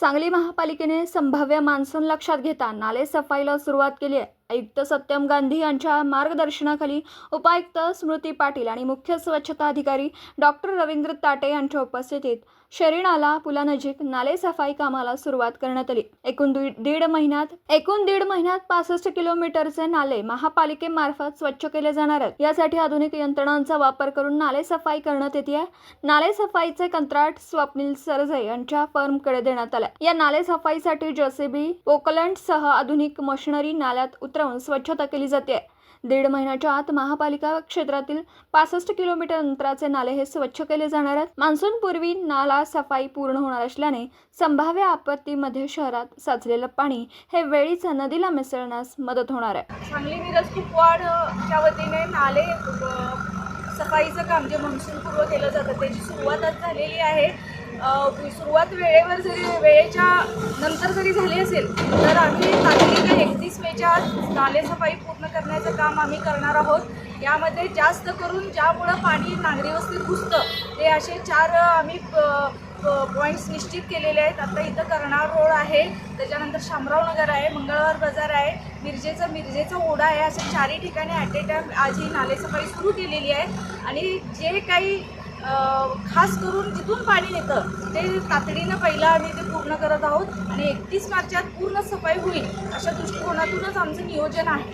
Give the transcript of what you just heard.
सांगली महापालिकेने संभाव्य मान्सून लक्षात घेता नाले सफाईला सुरुवात केली आहे. आयुक्त सत्यम गांधी यांच्या मार्गदर्शनाखाली उपायुक्त स्मृती पाटील आणि मुख्य स्वच्छता अधिकारी डॉक्टर रवींद्र ताटे यांच्या उपस्थितीत शरीनाला पुलानजीक नाले सफाई कामाला सुरुवात करण्यात आली. एकूण दीड दीड महिन्यात एकूण दीड महिन्यात पासष्ट किलोमीटरचे नाले महापालिकेमार्फत स्वच्छ केले जाणार आहेत. यासाठी आधुनिक यंत्रणांचा वापर करून नाले सफाई करण्यात येते आहे. नाले सफाईचे कंत्राट स्वप्नील सरजे यांच्या फर्मकडे देण्यात आलं या नाले सफाईसाठी जेसीबी पोकलंड सह आधुनिक मशिनरी नाल्यात राहून स्वच्छता केली जाते. दीड महिन्याच्या आत महापालिका क्षेत्रातील पासष्ट किलोमीटर अंतराचे नाले हे स्वच्छ केले जाणार आहेत. मान्सूनपूर्वी नाला सफाई पूर्ण होणार असल्याने संभाव्य आपत्तीमध्ये शहरात साचलेलं पाणी हे वेळीच नदीला मिसळण्यास मदत होणार आहे. सांगली मिरज कुपवाडच्या वतीने नाले सफाईचं काम जे मान्सूनपूर्व केलं जातं त्याची सुरुवात आज झालेली आहे. सुरुवात वेळेवर जरी वेळेच्या नंतर जरी झाली असेल तर आम्ही एकतीस नाले सफाई पूर्ण करण्याचं काम आम्ही करणार आहोत. यामध्ये जास्त करून ज्यामुळं पाणी नागरी वस्तीत घुसतं ते असे चार आम्ही पॉईंट्स निश्चित केलेले आहेत. आता इथं करणार रोड आहे त्याच्यानंतर शामराव नगर आहे मंगळवार बाजार आहे मिरजेचं मिरजेचा ओढा आहे अशा चारही ठिकाणी ॲट ए टाईम आज ही नालेसफाई सुरू केलेली आहे. आणि जे काही खास करून जिथून पाणी येतं ते तातडीनं पहिलं आम्ही ते पूर्ण करत आहोत आणि एकतीस मार्चात पूर्ण सफाई होईल अशा दृष्टिकोनातूनच आमचं नियोजन आहे.